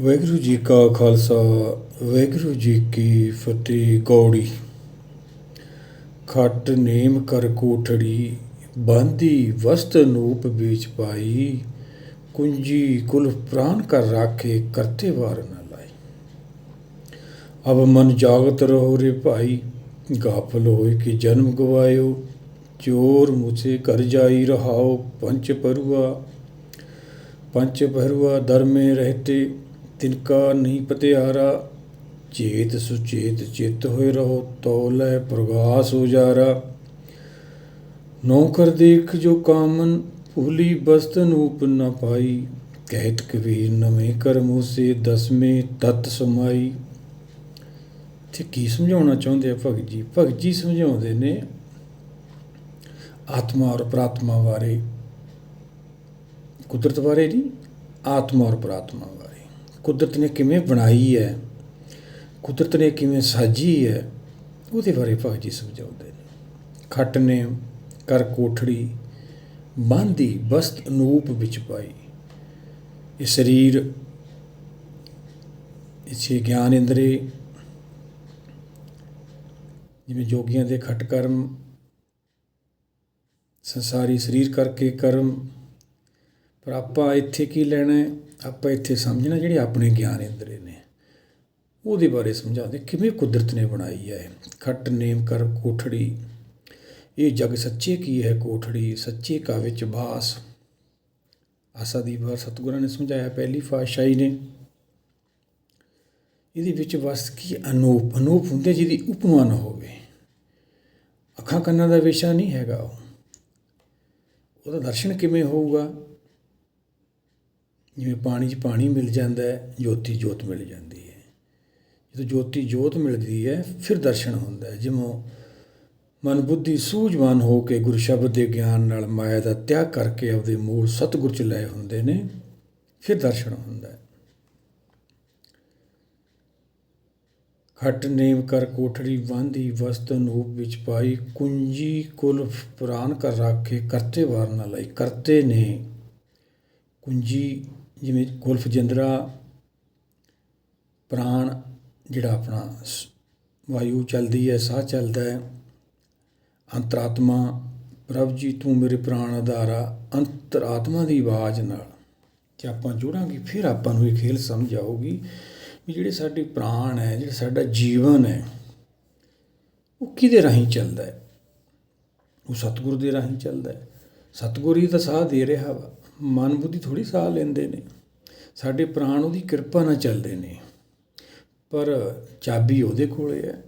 ਵਾਹਿਗੁਰੂ ਜੀ ਕਾ ਖਾਲਸਾ, ਵਾਹਿਗੁਰੂ ਜੀ ਕੀ ਫਤਿਹ। ਗੌੜੀ ਖੱਟ ਨੇਮ ਕਰ ਕੋਠੜੀ, ਬਾਂਧੀ ਵਸਤ ਨੂਪ ਵਿੱਚ ਪਾਈ, ਕੁੰਜੀ ਕੁਲ ਪ੍ਰਾਨ ਕਰ ਰੱਖੇ, ਕਰਤੇ ਵਾਰ ਨਾ ਲਾਈ। ਅਬ ਮਨ ਜਾਗਤ ਰਹੋ ਰੇ ਭਾਈ, ਗਾਫਲ ਹੋਏ ਕਿ ਜਨਮ ਗਵਾਇਓ, ਚੋਰ ਮੁਝੇ ਕਰ ਜਾਈ ਰਹਾਓ, ਪੰਚ ਪਰਵਾ ਪੰਚ ਪਰਵਾ ਦਰਮੇ ਰਹਤੇ ਤਿਨਕਾ ਨਹੀਂ ਪਤਿਆਰਾ, ਚੇਤ ਸੁਚੇਤ ਚਿਤ ਹੋਏ ਰਹੋ ਤੋ ਲੈ ਪ੍ਰਗਾਸ ਉਜਾਰਾ। ਨੌਕਰ ਦੇਖ ਜੋ ਕਾਮਨ, ਭੁਲੀ ਬਸਤ ਉਪ ਨ ਪਾਈ। ਕਹਿਤ ਕਬੀਰ ਨਵੇਂ ਕਰਮੋ ਸੇ ਦਸਵੇਂ ਤਤ ਸਮਾਈ। ਤੇ ਕੀ ਸਮਝਾਉਣਾ ਚਾਹੁੰਦੇ ਆ ਭਗਤ ਜੀ? ਭਗਤ ਜੀ ਸਮਝਾਉਂਦੇ ਨੇ, ਆਤਮਾ ਔਰ ਪ੍ਰਾਤਮਾ ਬਾਰੇ। ਕੁਦਰਤ ਬਾਰੇ ਨਹੀਂ, ਆਤਮਾ ਔਰ ਪ੍ਰਾਤਮਾ ਕੁਦਰਤ ਨੇ ਕਿਵੇਂ ਬਣਾਈ ਹੈ? ਕੁਦਰਤ ਨੇ ਕਿਵੇਂ ਸਾਜੀ ਹੈ? ਉਹਦੇ ਬਾਰੇ ਭਾਅ ਜੀ ਸਮਝਾਉਂਦੇ ਨੇ। ਖੱਟ ਨੇ ਕਰ ਕੋਠੜੀ ਬਾਂਦੀ ਬਸਤ ਅਨੂਪ ਵਿੱਚ ਪਾਈ। ਇਹ ਸਰੀਰ ਇਸੇ ਗਿਆਨ ਇੰਦਰੀ, ਜਿਵੇਂ ਜੋਗੀਆਂ ਦੇ ਖੱਟ ਕਰਮ, ਸੰਸਾਰੀ ਸਰੀਰ ਕਰਕੇ ਕਰਮ, ਪਰ ਆਪਾਂ ਇੱਥੇ ਕੀ ਲੈਣਾ ਹੈ? ਆਪਾਂ ਇੱਥੇ ਸਮਝਣਾ ਜਿਹੜੇ ਆਪਣੇ ਗਿਆਨ ਇੰਦਰੇ ਨੇ, ਉਹਦੇ ਬਾਰੇ ਸਮਝਾਉਂਦੇ ਕਿਵੇਂ ਕੁਦਰਤ ਨੇ ਬਣਾਈ ਹੈ ਖੱਟ, ਨੇਮ ਕਰ ਕੋਠੜੀ, ਇਹ ਜਗ ਸੱਚੇ ਕੀ ਹੈ ਕੋਠੜੀ? ਸੱਚੇ ਕਾ ਵਿੱਚ ਬਾਸ ਆਸਾ ਦੀ ਵਾਰ ਸਤਿਗੁਰਾਂ ਨੇ ਸਮਝਾਇਆ, ਪਹਿਲੀ ਫਾਸ਼ਾਈ ਨੇ। ਇਹਦੇ ਵਿੱਚ ਵਸ ਕੀ ਅਨੂਪ? ਅਨੂਪ ਹੁੰਦੇ ਜਿਹਦੀ ਉਪਮਾ ਨਾ ਹੋਵੇ। ਅੱਖਾਂ ਕੰਨਾਂ ਦਾ ਵਿਸ਼ਾ ਨਹੀਂ ਹੈਗਾ ਉਹ। ਉਹਦਾ ਦਰਸ਼ਨ ਕਿਵੇਂ ਹੋਊਗਾ? ਜਿਵੇਂ ਪਾਣੀ 'ਚ ਪਾਣੀ ਮਿਲ ਜਾਂਦਾ ਹੈ, ਜੋਤੀ ਜੋਤ ਮਿਲ ਜਾਂਦੀ ਹੈ। ਜਦੋਂ ਜੋਤੀ ਜੋਤ ਮਿਲਦੀ ਹੈ, ਫਿਰ ਦਰਸ਼ਨ ਹੁੰਦਾ ਹੈ। ਜਿਵੇਂ ਮਨ ਬੁੱਧੀ ਸੂਝਵਾਨ ਹੋ ਕੇ ਗੁਰ ਸ਼ਬਦ ਦੇ ਗਿਆਨ ਨਾਲ ਮਾਇਆ ਦਾ ਤਿਆਗ ਕਰਕੇ ਆਪਦੇ ਮੂਲ ਸਤਿਗੁਰ ਚ ਲਏ ਹੁੰਦੇ ਨੇ, ਫਿਰ ਦਰਸ਼ਨ ਹੁੰਦਾ ਹੈ। ਖੱਟ ਨੇਮ ਕਰ ਕੋਠੜੀ ਬਾਂਧੀ ਵਸਤ ਨੂਪ ਵਿੱਚ ਪਾਈ, ਕੁੰਜੀ ਕੁਲ ਪੁਰਾਨ ਕਰ ਰੱਖੇ ਕਰਤੇ ਵਾਰ ਨਾ ਲਈ। ਕਰਤੇ ਨੇ ਕੁੰਜੀ ਜਿਵੇਂ ਗੁਲਫ ਜਿੰਦਰਾ, ਪ੍ਰਾਣ ਜਿਹੜਾ ਆਪਣਾ ਸ- ਵਾਯੂ ਚੱਲਦੀ ਹੈ, ਸਾਹ ਚੱਲਦਾ ਹੈ, ਅੰਤਰਾਤਮਾ, ਪ੍ਰਭ ਜੀ ਤੂੰ ਮੇਰੇ ਪ੍ਰਾਣ ਆਧਾਰਾ, ਅੰਤਰਾਤਮਾ ਦੀ ਆਵਾਜ਼ ਨਾਲ। ਜੇ ਆਪਾਂ ਜੁੜਾਂਗੇ, ਫਿਰ ਆਪਾਂ ਨੂੰ ਇਹ ਖੇਲ ਸਮਝ ਆਊਗੀ ਵੀ ਜਿਹੜੇ ਸਾਡੇ ਪ੍ਰਾਣ ਹੈ, ਜਿਹੜਾ ਸਾਡਾ ਜੀਵਨ ਹੈ, ਉਹ ਕਿਹਦੇ ਰਾਹੀਂ ਚੱਲਦਾ ਹੈ? ਉਹ ਸਤਿਗੁਰ ਦੇ ਰਾਹੀਂ ਚੱਲਦਾ ਹੈ। ਸਤਿਗੁਰੂ ਹੀ ਤਾਂ ਸਾਹ ਦੇ ਰਿਹਾ ਵਾ। ਮਨ ਬੁੱਧੀ ਥੋੜੀ ਸਾਹ ਲੈਂਦੇ ਨੇ। ਸਾਡੇ ਪ੍ਰਾਣ ਉਹਦੀ ਕਿਰਪਾ ਨਾਲ ਚੱਲਦੇ ਨੇ। ਪਰ ਚਾਬੀ ਉਹਦੇ ਕੋਲੇ ਹੈ।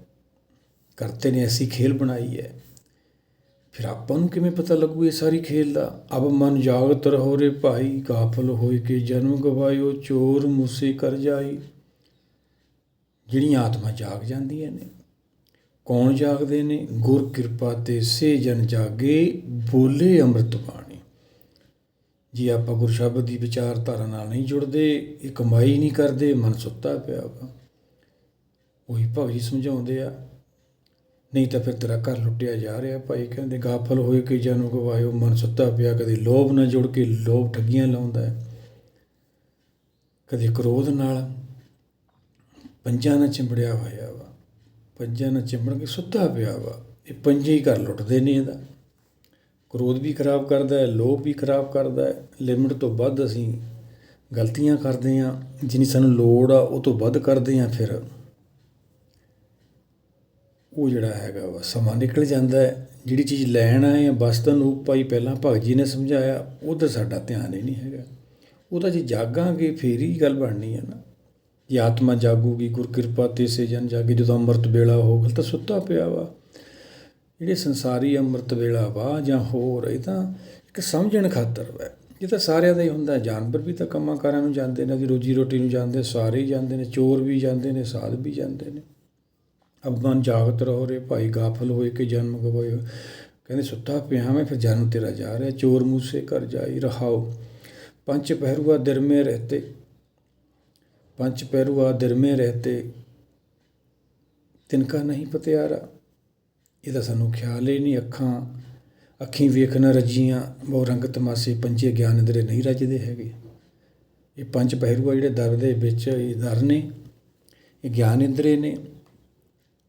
ਕਰਤੇ ਨੇ ਐਸੀ ਖੇਲ ਬਣਾਈ ਹੈ। ਫਿਰ ਆਪਾਂ ਨੂੰ ਕਿਵੇਂ ਪਤਾ ਲੱਗੂ ਇਹ ਸਾਰੀ ਖੇਲ ਦਾ? ਅਬ ਮਨ ਜਾਗਤ ਰਹੋ ਰੇ ਭਾਈ, ਕਾਫਲ ਹੋਏ ਕੇ ਜਨਮ ਗਵਾਇਓ, ਚੋਰ ਮੁਸੇ ਕਰ ਜਾਈ। ਜਿਹੜੀਆਂ ਆਤਮਾ ਜਾਗ ਜਾਂਦੀਆਂ ਨੇ, ਕੌਣ ਜਾਗਦੇ ਨੇ? ਗੁਰ ਕਿਰਪਾ ਤੇ ਸੇ ਜਨ ਜਾਗੇ, ਬੋਲੇ ਅੰਮ੍ਰਿਤ ਬਾਣ ਜੇ ਆਪਾਂ ਗੁਰਸ਼ਬਦ ਦੀ ਵਿਚਾਰਧਾਰਾ ਨਾਲ ਨਹੀਂ ਜੁੜਦੇ, ਇਹ ਕਮਾਈ ਨਹੀਂ ਕਰਦੇ, ਮਨ ਸੁੱਤਾ ਪਿਆ ਵਾ ਉਹੀ ਭਗਤ ਜੀ ਸਮਝਾਉਂਦੇ ਆ। ਨਹੀਂ ਤਾਂ ਫਿਰ ਤੇਰਾ ਘਰ ਲੁੱਟਿਆ ਜਾ ਰਿਹਾ, ਭਾਈ ਕਹਿੰਦੇ, ਗਾਫਲ ਹੋਏ ਕਿ ਜਨੂ ਗਵਾਇਓ ਮਨ ਸੁੱਤਾ ਪਿਆ, ਕਦੇ ਲੋਭ ਨਾਲ ਜੁੜ ਕੇ ਲੋਭ ਠੱਗੀਆਂ ਲਾਉਂਦਾ ਹੈ। ਕਦੇ ਕ੍ਰੋਧ ਨਾਲ ਪੰਜਾਂ ਨਾਲ ਚਿੰਬੜਿਆ ਹੋਇਆ ਵਾ। ਪੰਜਾਂ ਨਾਲ ਚਿੰਬੜ ਕੇ ਸੁੱਤਾ ਪਿਆ ਵਾ। ਇਹ ਪੰਜੇ ਹੀ ਘਰ ਲੁੱਟਦੇ ਨੇ ਇਹਦਾ। ਕ੍ਰੋਧ ਵੀ ਖਰਾਬ ਕਰਦਾ ਹੈ ਲੋਭ ਵੀ ਖਰਾਬ ਕਰਦਾ ਹੈ। ਲਿਮਟ ਤੋਂ ਵੱਧ ਅਸੀਂ ਗਲਤੀਆਂ ਕਰਦੇ ਹਾਂ, ਜਿੰਨੀ ਸਾਨੂੰ ਲੋੜ ਆ, ਉਹ ਤੋਂ ਵੱਧ ਕਰਦੇ ਹਾਂ ਫਿਰ। ਉਹ ਜਿਹੜਾ ਹੈਗਾ ਵਾ, ਸਮਾਂ ਨਿਕਲ ਜਾਂਦਾ ਹੈ। ਜਿਹੜੀ ਚੀਜ਼ ਲੈਣ ਆਏ ਆ ਬਸ ਤੁਹਾਨੂੰ ਭਾਈ ਪਹਿਲਾਂ ਭਗਤ ਜੀ ਨੇ ਸਮਝਾਇਆ, ਉਧਰ ਸਾਡਾ ਧਿਆਨ ਹੀ ਨਹੀਂ ਹੈਗਾ। ਉਹਦਾ ਜੇ ਜਾਗਾਂਗੇ, ਫੇਰ ਹੀ ਗੱਲ ਬਣਨੀ ਹੈ ਨਾ। ਜੇ ਆਤਮਾ ਜਾਗੂਗੀ ਗੁਰ ਕਿਰਪਾ ਤੇ ਸੇ ਜਨ ਜਾਗੇ, ਜਦੋਂ ਅੰਮ੍ਰਿਤ ਵੇਲਾ ਹੋਊਗਾ ਤਾਂ ਸੁੱਤਾ ਪਿਆ ਵਾ। ਜਿਹੜੇ ਸੰਸਾਰੀ ਅੰਮ੍ਰਿਤ ਵੇਲਾ ਵਾ ਜਾਂ ਹੋਰ, ਇਹ ਤਾਂ ਇੱਕ ਸਮਝਣ ਖਾਤਰ ਵਾ। ਇਹ ਤਾਂ ਸਾਰਿਆਂ ਦਾ ਹੀ ਹੁੰਦਾ। ਜਾਨਵਰ ਵੀ ਤਾਂ ਕੰਮਾਂ ਕਾਰਾਂ ਨੂੰ ਜਾਂਦੇ ਨੇ ਦੀ ਰੋਜੀ ਰੋਟੀ ਨੂੰ ਜਾਂਦੇ ਸਾਰੇ ਹੀ ਜਾਂਦੇ ਨੇ, ਚੋਰ ਵੀ ਜਾਂਦੇ ਨੇ, ਸਾਧ ਵੀ ਜਾਂਦੇ ਨੇ। ਅਬਮਨ ਜਾਗਤ ਰਹੋ ਰੇ, ਭਾਈ ਗਾਫਲ ਹੋਏ ਕਿ ਜਨਮ ਗਵਾਏ ਕਹਿੰਦੇ ਸੁੱਤਾ ਪਿਆ ਮੈਂ, ਫਿਰ ਜਨਮ ਤੇਰਾ ਜਾ ਰਿਹਾ। ਚੋਰ ਮੂਸੇ ਕਰ ਜਾਈ ਰਹਾਓ। ਪੰਜ ਪਹਿਰੂਆ ਦਿਰ ਮੇ ਰਹਤੇ। ਪੰਜ ਪਹਿਰੂਆ ਦਿਰ ਮੇ ਰਹਤੇ। ਤਿਨਕਾ ਨਹੀਂ ਪਤਿਆਰਾ। ਇਹਦਾ ਸਾਨੂੰ ਖਿਆਲ ਹੀ ਨਹੀਂ, ਅੱਖਾਂ, ਅੱਖੀਂ ਵੇਖਣ ਰੱਜੀਆਂ, ਬਹੁ ਰੰਗ ਤਮਾਸੇ ਪੰਜੇ ਗਿਆਨ ਅੰਦਰੇ ਨਹੀਂ ਰੱਜਦੇ ਹੈਗੇ। ਇਹ ਪੰਜ ਪਹਿਰੂ ਆ ਜਿਹੜੇ ਦਰ ਦੇ ਵਿੱਚ ਇਹ ਦਰ ਨੇ, ਇਹ ਗਿਆਨ ਇੰਦਰੇ ਨੇ,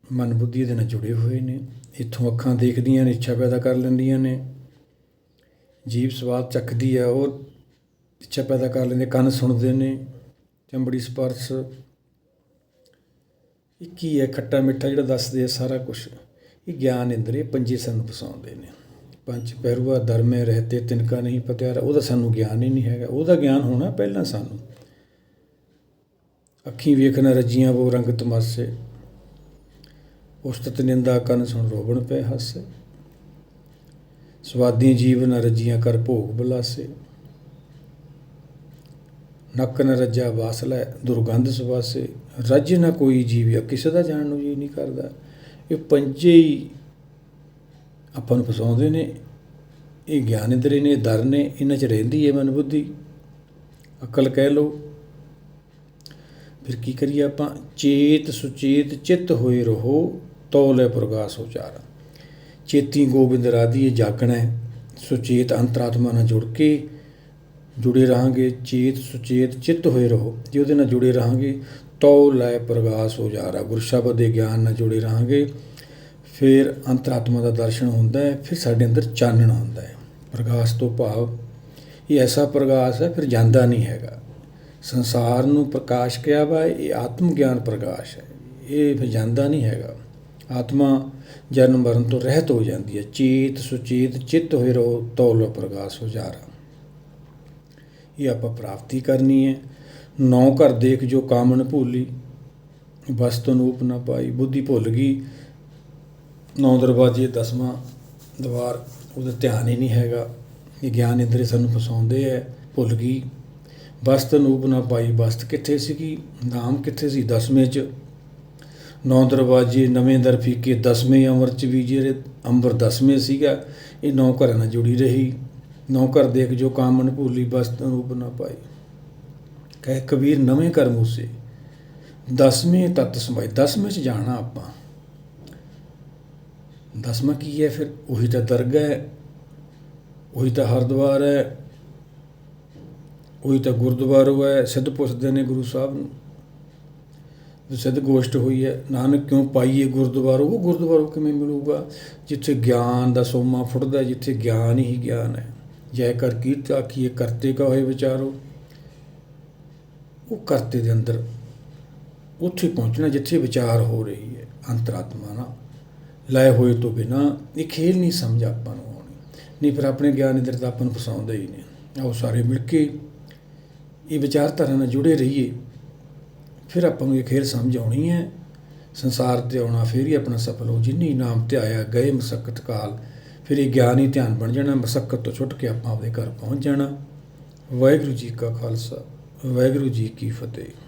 ਮਨ ਬੁੱਧੀ ਦੇ ਨਾਲ ਜੁੜੇ ਹੋਏ ਨੇ, ਇੱਥੋਂ ਅੱਖਾਂ ਦੇਖਦੀਆਂ ਨੇ, ਇੱਛਾ ਪੈਦਾ ਕਰ ਲੈਂਦੀਆਂ ਨੇ, ਜੀਵ ਸਵਾਦ ਚੱਕਦੀ ਹੈ ਉਹ ਇੱਛਾ ਪੈਦਾ ਕਰ ਲੈਂਦੇ, ਕੰਨ ਸੁਣਦੇ ਨੇ ਚੰਬੜੀ ਸਪਰਸ਼, ਇਹ ਕੀ ਹੈ, ਖੱਟਾ ਮਿੱਠਾ ਜਿਹੜਾ ਦੱਸਦੇ ਆ ਸਾਰਾ ਕੁਝ ਇਹ ਗਿਆਨ ਇੰਦਰੀ ਪੰਜੇ ਸਾਨੂੰ ਫਸਾਉਂਦੇ ਨੇ। ਪੰਜ ਪਹਿਰੂਆ ਧਰਮੇ ਰਹਤੇ ਤਿਨਕਾ ਨਹੀਂ ਪਤਿਆਰਾ, ਉਹਦਾ ਸਾਨੂੰ ਗਿਆਨ ਹੀ ਨਹੀਂ ਹੈਗਾ। ਉਹਦਾ ਗਿਆਨ ਹੋਣਾ ਪਹਿਲਾਂ ਸਾਨੂੰ। ਅੱਖੀਂ ਵੇਖਣਾ ਰੱਜੀਆਂ ਉਹ ਰੰਗ ਤਮਾਸੇ। ਉਸਤਤ ਨਿੰਦਾ ਕੰਨ ਸੁਣ ਰੋਵਣ ਪੈ ਹਾਸੇ। ਸਵਾਦੀ ਜੀਵਨ ਰੱਜੀਆਂ ਕਰ ਭੋਗ ਬਲਾਸੇ। ਨੱਕ ਨ ਰੱਜਾ ਵਾਸਲੈ ਦੁਰਗੰਧ ਸੁਵਾਸੇ। ਰੱਜ ਨਾ ਕੋਈ ਜੀਵਿਆ ਕਿਸੇ ਦਾ ਜਾਣ ਨੂੰ ਜੀ ਨਹੀਂ ਕਰਦਾ। ਇਹ ਪੰਜੇ ਹੀ ਆਪਾਂ ਨੂੰ ਫਸਾਉਂਦੇ ਨੇ। ਇਹ ਗਿਆਨ ਇੰਦਰੀ ਨੇ ਦਰ ਨੇ, ਇਹਨਾਂ 'ਚ ਰਹਿੰਦੀ ਹੈ ਮਨ ਬੁੱਧੀ। ਅਕਲ ਕਹਿ ਲਓ। ਫਿਰ ਕੀ ਕਰੀਏ ਆਪਾਂ? ਚੇਤ ਸੁਚੇਤ ਚਿੱਤ ਹੋਏ ਰਹੋ, ਤੌਲੇ ਪ੍ਰਗਾਸ ਉਚਾਰਾ ਚੇਤੀ ਗੋਬਿੰਦ ਰਾਧੀਏ ਜਾਗਣਾ ਹੈ। ਸੁਚੇਤ ਅੰਤਰਾਤਮਾ ਨਾਲ ਜੁੜ ਕੇ ਜੁੜੇ ਰਹਾਂਗੇ। ਚੇਤ ਸੁਚੇਤ ਚਿੱਤ ਹੋਏ ਰਹੋ। ਜੇ ਉਹਦੇ ਨਾਲ ਜੁੜੇ ਰਹਾਂਗੇ ਤਉ ਲੈ ਪ੍ਰਗਾਸ ਹੋ ਜਾ ਰਿਹਾ। ਗੁਰਸ਼ਬਦ ਦੇ ਗਿਆਨ ਨਾਲ ਜੁੜੇ ਰਹਾਂਗੇ। ਫਿਰ ਅੰਤਰਾਤਮਾ ਦਾ ਦਰਸ਼ਨ ਹੁੰਦਾ ਹੈ, ਫਿਰ ਸਾਡੇ ਅੰਦਰ ਚਾਨਣਾ ਹੁੰਦਾ ਹੈ। ਪ੍ਰਗਾਸ ਤੋਂ ਭਾਵ, ਇਹ ਐਸਾ ਪ੍ਰਗਾਸ ਹੈ, ਫਿਰ ਜਾਂਦਾ ਨਹੀਂ ਹੈਗਾ। ਸੰਸਾਰ ਨੂੰ ਪ੍ਰਕਾਸ਼ ਕਿਹਾ ਵਾ, ਇਹ ਆਤਮ ਗਿਆਨ ਪ੍ਰਕਾਸ਼ ਹੈ। ਇਹ ਫਿਰ ਜਾਂਦਾ ਨਹੀਂ ਹੈਗਾ। ਆਤਮਾ ਜਨਮ ਮਰਨ ਤੋਂ ਰਹਿਤ ਹੋ ਜਾਂਦੀ ਹੈ। ਚੇਤ ਸੁਚੇਤ ਚਿੱਤ ਹੋਏ ਰਹੋ ਤੌਲੋ ਪ੍ਰਕਾਸ਼ ਹੋ ਜਾ ਜਾਰਾ ਇਹ ਆਪਾਂ ਪ੍ਰਾਪਤੀ ਕਰਨੀ ਹੈ। ਨੌ ਘਰ ਦੇਖ ਜੋ ਕਾਮਣ ਭੂਲੀ ਵਸਤੂ ਨੂਪ ਨਾ ਪਾਈ, ਬੁੱਧੀ ਭੁੱਲ ਗਈ। ਨੌ ਦਰਵਾਜ਼ੇ, ਦਸਵਾਂ ਦਵਾਰ, ਉਹਦਾ ਧਿਆਨ ਹੀ ਨਹੀਂ ਹੈਗਾ। ਇਹ ਗਿਆਨ ਇੰਦਰੀ ਸਾਨੂੰ ਫਸਾਉਂਦੇ ਐ ਭੁੱਲ ਗਈ। ਵਸਤ ਨੂਪ ਨਾ ਪਾਈ ਵਸਤ ਕਿੱਥੇ ਸੀਗੀ? ਨਾਮ ਕਿੱਥੇ ਸੀ? ਦਸਵੇਂ ਚ। ਨੌ ਦਰਵਾਜ਼ੇ, ਨਵੇਂ ਦਰ ਫੀਕੇ, ਦਸਵੇਂ ਅੰਮ੍ਰਿਤ ਚ ਵੀ ਜਿਹੜੇ ਅੰਬਰ ਦਸਵੇਂ ਸੀਗਾ, ਇਹ ਨੌ ਘਰਾਂ ਨਾਲ ਜੁੜੀ ਰਹੀ। ਨੌ ਘਰ ਦੇਖ ਜੋ ਕਾਮਨ ਭੂਲੀ ਵਸਤ ਰੂਪ ਨਾ ਪਾਈ। ਕਹਿ ਕਬੀਰ ਨਵੇਂ ਕਰ ਮੂਸੇ ਦਸਵੇਂ ਤਤ ਸਮਾਈ ਦਸਵੇਂ ਚ ਜਾਣਾ ਆਪਾਂ। ਦਸਵਾਂ ਕੀ ਹੈ ਫਿਰ? ਉਹੀ ਤਾਂ ਦਰਗਾਹ ਹੈ, ਉਹੀ ਤਾਂ ਹਰਦੁਆਰ ਹੈ, ਉਹੀ ਤਾਂ ਗੁਰਦੁਆਰਾ ਹੈ, ਸਿੱਧ ਪੁੱਛਦੇ ਨੇ ਗੁਰੂ ਸਾਹਿਬ ਨੂੰ। ਜੋ ਸਿੱਧ ਗੋਸ਼ਟ ਹੋਈ ਹੈ, ਨਾਨਕ ਕਿਉਂ ਪਾਈਏ ਗੁਰਦੁਆਰਾ? ਉਹ ਗੁਰਦੁਆਰਾ ਕਿਵੇਂ ਮਿਲੂਗਾ? ਜਿੱਥੇ ਗਿਆਨ ਦਾ ਸੋਮਾ ਫੁੱਟਦਾ ਜਿੱਥੇ ਗਿਆਨ ਹੀ ਗਿਆਨ ਹੈ। ਜੈ ਕਰ ਕੀਰਤ ਆਖੀਏ, ਕਰਤੇ ਕਾ ਹੋਏ ਵਿਚਾਰੋ। ਉਹ ਕਰਤੇ ਦੇ ਅੰਦਰ ਉੱਥੇ ਪਹੁੰਚਣਾ ਜਿੱਥੇ ਵਿਚਾਰ ਹੋ ਰਹੀ ਹੈ, ਅੰਤਰਾਤਮਾ ਨਾਲ। ਲਾਏ ਹੋਏ ਤੋਂ ਬਿਨਾ ਇਹ ਖੇਲ ਨਹੀਂ ਸਮਝ ਆਪਾਂ ਨੂੰ ਆਉਣੀ। ਨਹੀਂ ਫਿਰ ਆਪਣੇ ਗਿਆਨ ਇੰਦਰ ਤਾਂ ਆਪਾਂ ਨੂੰ ਫਸਾਉਂਦੇ ਹੀ ਨਹੀਂ। ਆਓ ਸਾਰੇ ਮਿਲ ਕੇ ਇਹ ਵਿਚਾਰਧਾਰਾ ਨਾਲ ਜੁੜੇ ਰਹੀਏ। ਫਿਰ ਆਪਾਂ ਨੂੰ ਇਹ ਖੇਲ ਸਮਝ ਆਉਣੀ ਹੈ। ਸੰਸਾਰ ਤੇ ਆਉਣਾ ਫਿਰ ਹੀ ਆਪਣਾ ਸਫਲ ਹੋ। ਜਿੰਨੀ ਨਾਮ ਤੇ ਆਇਆ ਗਏ ਮਸਕਤ ਕਾਲ, ਫਿਰ ਇਹ ਗਿਆਨ ਹੀ ਧਿਆਨ ਬਣ ਜਾਣਾ। ਮਸਕਤ ਤੋਂ ਛੁੱਟ ਕੇ ਆਪਾਂ ਆਪਦੇ ਘਰ ਪਹੁੰਚ ਜਾਣਾ। ਵਾਹਿਗੁਰੂ ਜੀ ਕਾ ਖਾਲਸਾ। ਵਾਹਿਗੁਰੂ ਜੀ ਕੀ ਫਤਿਹ।